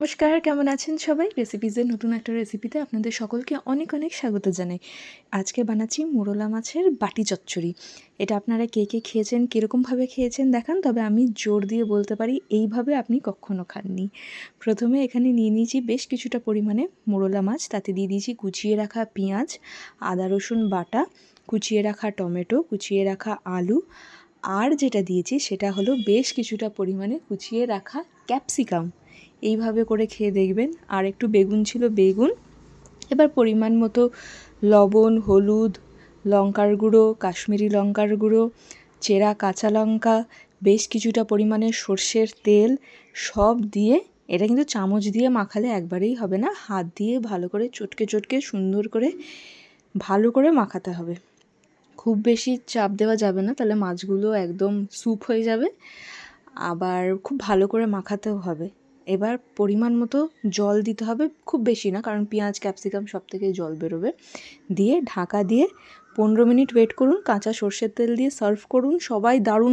নমস্কার, কেমন আছেন সবাই? রেসিপিজের নতুন একটা রেসিপিতে আপনাদের সকলকে অনেক অনেক স্বাগত জানাই। আজকে বানাচ্ছি মোরলা মাছের বাটি চচ্চড়ি। এটা আপনারা কে কে খেয়েছেন কীরকমভাবে খেয়েছেন দেখান, তবে আমি জোর দিয়ে বলতে পারি এইভাবে আপনি কখনো খাননি। প্রথমে এখানে নিয়ে নিয়েছি বেশ কিছুটা পরিমাণে মোরলা মাছ। তাতে দিয়ে দিয়েছি কুচিয়ে রাখা পেঁয়াজ, আদা, রসুন বাটা, কুচিয়ে রাখা টমেটো, কুচিয়ে রাখা আলু, আর যেটা দিয়েছি সেটা হলো বেশ কিছুটা পরিমাণে কুচিয়ে রাখা ক্যাপসিকাম। এইভাবে করে খেয়ে দেখবেন। আর একটু বেগুন ছিল বেগুন। এবার পরিমাণ মতো লবণ, হলুদ, লঙ্কার গুঁড়ো, কাশ্মীরি লঙ্কার গুঁড়ো, চেরা কাঁচা লঙ্কা, বেশ কিছুটা পরিমাণে সর্ষের তেল, সব দিয়ে এটা কিন্তু চামচ দিয়ে মাখালে একবারেই হবে না। হাত দিয়ে ভালো করে চটকে চটকে সুন্দর করে ভালো করে মাখাতে হবে। খুব বেশি চাপ দেওয়া যাবে না, তাহলে মাছগুলো একদম স্যুপ হয়ে যাবে। আবার খুব ভালো করে মাখাতেও হবে। এবার পরিমাণ মতো জল দিতে হবে, খুব বেশি না, কারণ পেঁয়াজ, ক্যাপসিকাম সব থেকে জল বেরোবে। দিয়ে ঢাকা দিয়ে পনেরো মিনিট ওয়েট করুন, কাঁচা সর্ষের তেল দিয়ে সার্ভ করুন, সবাই দারুণ